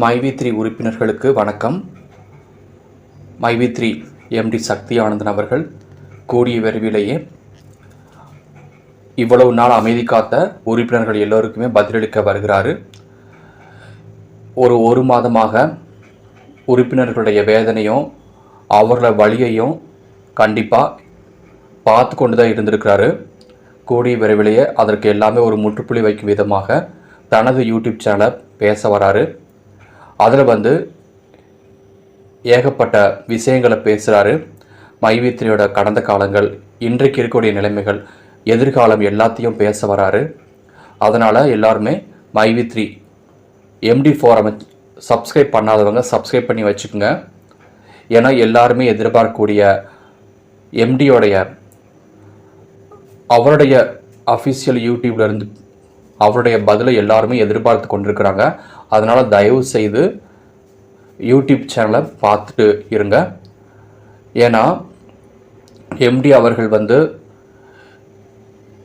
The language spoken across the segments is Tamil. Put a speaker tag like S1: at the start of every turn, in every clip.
S1: மைவி த்ரீ உறுப்பினர்களுக்கு வணக்கம். மைவி த்ரீ எம்டி சக்தி ஆனந்தன் அவர்கள் கூடிய விரைவிலேயே இவ்வளவு நாள் அமைதி காத்த உறுப்பினர்கள் எல்லோருக்குமே பதிலளிக்க வருகிறாரு. ஒரு ஒரு மாதமாக உறுப்பினர்களுடைய வேதனையும் அவர்கள வழியையும் கண்டிப்பாக பார்த்து கொண்டு தான் இருந்திருக்கிறாரு. கூடிய விரைவிலேயே அதற்கு எல்லாமே ஒரு முற்றுப்புள்ளி வைக்கும் விதமாக தனது யூடியூப் சேனலை பேச வராரு. அதில் வந்து ஏகப்பட்ட விஷயங்களை பேசுகிறாரு மைவித்திரியோட கடந்த காலங்கள் இன்றைக்கு இருக்கக்கூடிய நிலைமைகள் எதிர்காலம் எல்லாத்தையும் பேச வராரு. அதனால் எல்லாருமே மைவித்ரி எம்டி ஃபோரம் சப்ஸ்கிரைப் பண்ணாதவங்க சப்ஸ்கிரைப் பண்ணி வச்சுக்கோங்க. ஏன்னா எல்லாருமே எதிர்பார்க்கக்கூடிய எம்டியோடைய அவருடைய அஃபிஷியல் யூடியூப்லேருந்து அவருடைய பதிலை எல்லாருமே எதிர்பார்த்து கொண்டிருக்கிறாங்க. அதனால் தயவு செய்து யூடியூப் சேனலை பார்த்துட்டு இருங்க. ஏன்னா எம்டி அவர்கள் வந்து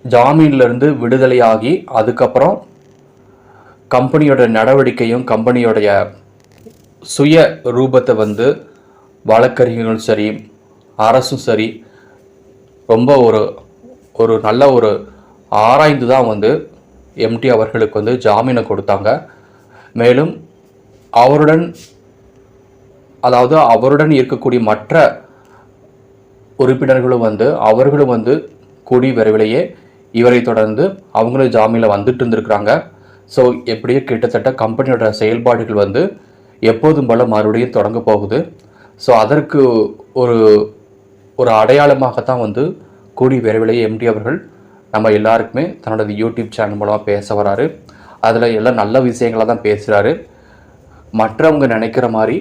S1: ஜாமீன்லேருந்து விடுதலையாகி அதுக்கப்புறம் கம்பெனியோட நடவடிக்கையும் கம்பெனியோடைய சுய ரூபத்தை வந்து வழக்கறிஞர்களும் சரி அரசும் சரி ரொம்ப ஒரு ஒரு நல்ல ஒரு ஆராய்ந்து தான் வந்து எம்டி அவர்களுக்கு வந்து ஜாமீனை கொடுத்தாங்க. மேலும் அவருடன் அதாவது அவருடன் இருக்கக்கூடிய மற்ற உறுப்பினர்களும் வந்து அவர்களும் வந்து கூடி விரைவிலேயே இவரை தொடர்ந்து அவங்களும் ஜாமீனில் வந்துட்டு இருந்திருக்கிறாங்க. ஸோ எப்படியோ கிட்டத்தட்ட கம்பெனியோட செயல்பாடுகள் வந்து எப்போதும் போல மறுபடியும் தொடங்க போகுது. ஸோ அதற்கு ஒரு ஒரு அடையாளமாகத்தான் வந்து கூடி விரைவிலேயே எம்டி அவர்கள் நம்ம எல்லாருக்குமே தன்னோட யூடியூப் சேனல் மூலமாக பேச வராரு. அதில் எல்லாம் நல்ல விஷயங்களாக தான் பேசுகிறாரு மற்றவங்க நினைக்கிற மாதிரி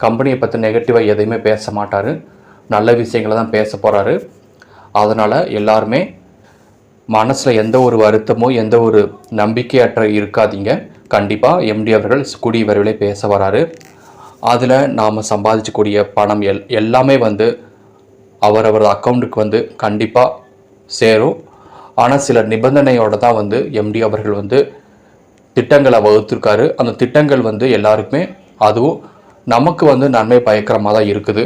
S1: கம்பெனியை பற்றி நெகட்டிவாக எதையுமே பேச மாட்டார். நல்ல விஷயங்களை தான் பேச போகிறாரு அதனால் எல்லாருமே மனசில் எந்த ஒரு வருத்தமோ எந்த ஒரு நம்பிக்கையற்ற இருக்காதீங்க. கண்டிப்பாக எம்டி அவர்கள் கூடிய விரைவிலே பேச வராரு. அதில் நாம் சம்பாதிச்சக்கூடிய பணம் எல் எல்லாமே வந்து அவரவர் அக்கௌண்ட்டுக்கு வந்து கண்டிப்பாக சேரும். ஆனால் சில நிபந்தனையோடு தான் வந்து எம்டி அவர்கள் வந்து திட்டங்களை வகுத்திருக்காரு. அந்த திட்டங்கள் வந்து எல்லாருக்குமே அதுவும் நமக்கு வந்து நன்மை பயக்கிற மாதிரி தான் இருக்குது.